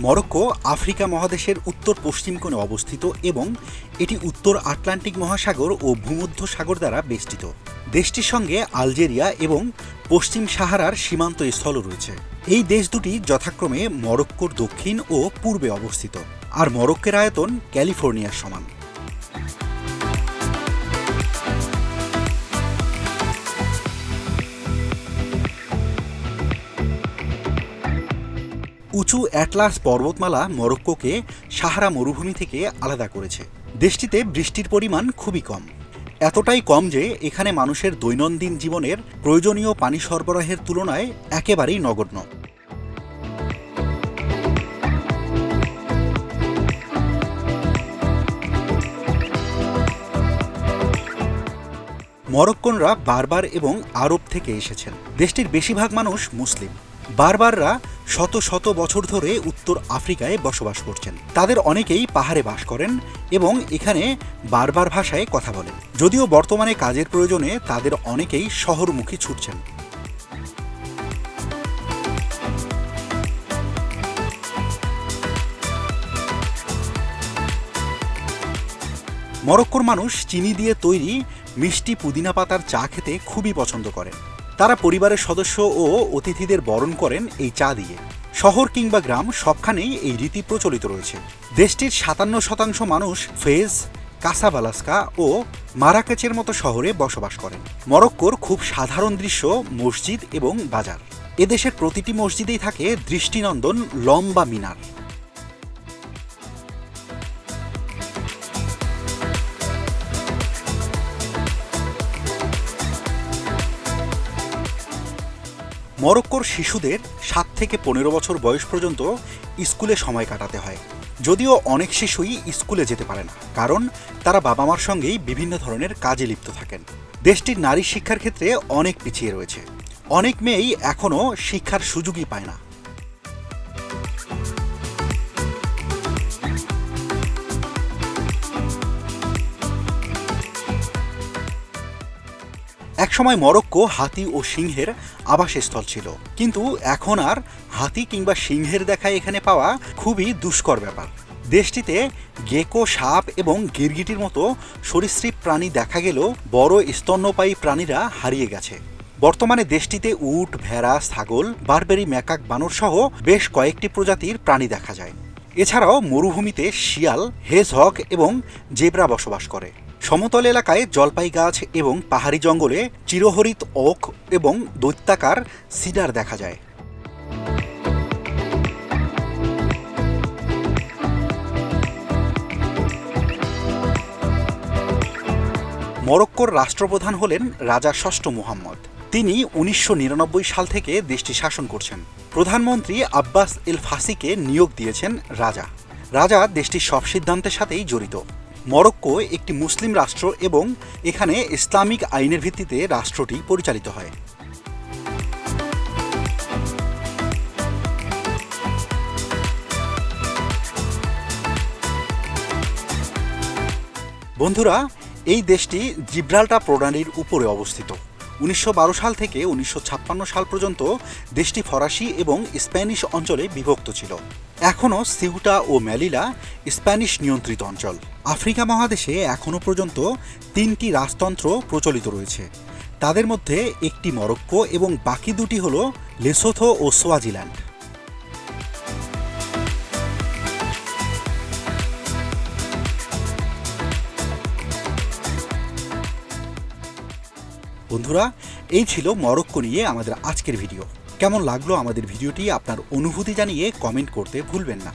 Morocco Africa মহাদেশের উত্তর পশ্চিম কোণে অবস্থিত এবং এটি উত্তর আটলান্টিক মহাসাগর ও ভূমধ্য সাগর দ্বারা বেষ্টিত। দেশটির সঙ্গে আলজেরিয়া এবং পশ্চিম সাহারার সীমান্ত স্থল রয়েছে। এই দেশ দুটি যথাক্রমে মরক্কোর দক্ষিণ ও পূর্বে অবস্থিত। আর মরক্কের আয়তন ক্যালিফোর্নিয়ার সমান। উঁচু অ্যাটলাস পর্বতমালা মরক্কোকে সাহারা মরুভূমি থেকে আলাদা করেছে। দেশটিতে বৃষ্টির পরিমাণ খুবই কম। এতটাই কম যে এখানে মানুষের দৈনন্দিন জীবনের প্রয়োজনীয় পানি সরবরাহের তুলনায় একেবারেই নগণ্য। মরক্কনরা বারবার এবং আরব থেকে এসেছেন। দেশটির বেশিরভাগ মানুষ মুসলিম। বারবাররা শত শত বছর ধরে উত্তর আফ্রিকায় বসবাস করছেন। তাদের অনেকেই পাহাড়ে বাস করেন এবং এখানে বারবার ভাষায় কথা বলেন। যদিও বর্তমানে কাজের প্রয়োজনে তাদের অনেকেই শহরমুখী ছুটছেন। মরক্কোর মানুষ চিনি দিয়ে তৈরি মিষ্টি পুদিনা পাতার চা খেতে খুবই পছন্দ করেন। তারা পরিবারের সদস্য ও অতিথিদের বরণ করেন এই চা দিয়ে। শহর কিংবা গ্রাম সবখানেই এই রীতি প্রচলিত রয়েছে। দেশটির সাতান্ন শতাংশ মানুষ ফেজ কাসাবালাস্কা ও মারাকেচের মতো শহরে বসবাস করেন। মরক্কোর খুব সাধারণ দৃশ্য মসজিদ এবং বাজার। এদেশের প্রতিটি মসজিদেই থাকে দৃষ্টিনন্দন লম্বা মিনার। মরক্কোর শিশুদের সাত থেকে পনেরো বছর বয়স পর্যন্ত স্কুলে সময় কাটাতে হয়। যদিও অনেক শিশুই স্কুলে যেতে পারে না, কারণ তারা বাবা মার সঙ্গেই বিভিন্ন ধরনের কাজে লিপ্ত থাকেন। দেশটির নারী শিক্ষার ক্ষেত্রে অনেক পিছিয়ে রয়েছে। অনেক মেয়েই এখনও শিক্ষার সুযোগই পায় না। একসময় মরক্কো হাতি ও সিংহের আবাসস্থল ছিল। কিন্তু এখন আর হাতি কিংবা সিংহের দেখা এখানে পাওয়া খুবই দুষ্কর ব্যাপার। দেশটিতে গেকো সাপ এবং গিরগিটির মতো সরীসৃপ প্রাণী দেখা গেলেও বড় স্তন্যপায়ী প্রাণীরা হারিয়ে গেছে। বর্তমানে দেশটিতে উট, ভেড়া, ছাগল, বারবেরি, ম্যাকাক, বানর সহ বেশ কয়েকটি প্রজাতির প্রাণী দেখা যায়। এছাড়াও মরুভূমিতে শিয়াল, হেজহগ এবং জেব্রা বসবাস করে। সমতল এলাকায় জলপাই গাছ এবং পাহাড়ি জঙ্গলে চিরহরিত ওক এবং দৈত্যাকার সিডার দেখা যায়। মরক্কোর রাষ্ট্রপ্রধান হলেন রাজা ষষ্ঠ মুহাম্মদ। তিনি উনিশশো নিরানব্বই সাল থেকে দেশটি শাসন করছেন। প্রধানমন্ত্রী আব্বাস এল ফাসিকে নিয়োগ দিয়েছেন রাজা। রাজা দেশটির সব সিদ্ধান্তের সাথেই জড়িত। মরক্কো একটি মুসলিম রাষ্ট্র এবং এখানে ইসলামিক আইনের ভিত্তিতে রাষ্ট্রটি পরিচালিত হয়। বন্ধুরা, এই দেশটি জিব্রাল্টা প্রণালীর উপরে অবস্থিত। উনিশশো বারো সাল থেকে উনিশশো ছাপ্পান্ন সাল পর্যন্ত দেশটি ফরাসি এবং স্প্যানিশ অঞ্চলে বিভক্ত ছিল। এখনও সিউটা ও ম্যালিলা স্প্যানিশ নিয়ন্ত্রিত অঞ্চল। আফ্রিকা মহাদেশে এখনও পর্যন্ত তিনটি রাজতন্ত্র প্রচলিত রয়েছে। তাদের মধ্যে একটি মরক্কো এবং বাকি দুটি হল লেসোথো ও সোয়াজিল্যান্ড। বন্ধুরা, এই ছিল মরক্কো নিয়ে আমাদের আজকের ভিডিও। কেমন লাগল আমাদের ভিডিওটি আপনার অনুভূতি জানিয়ে কমেন্ট করতে ভুলবেন না।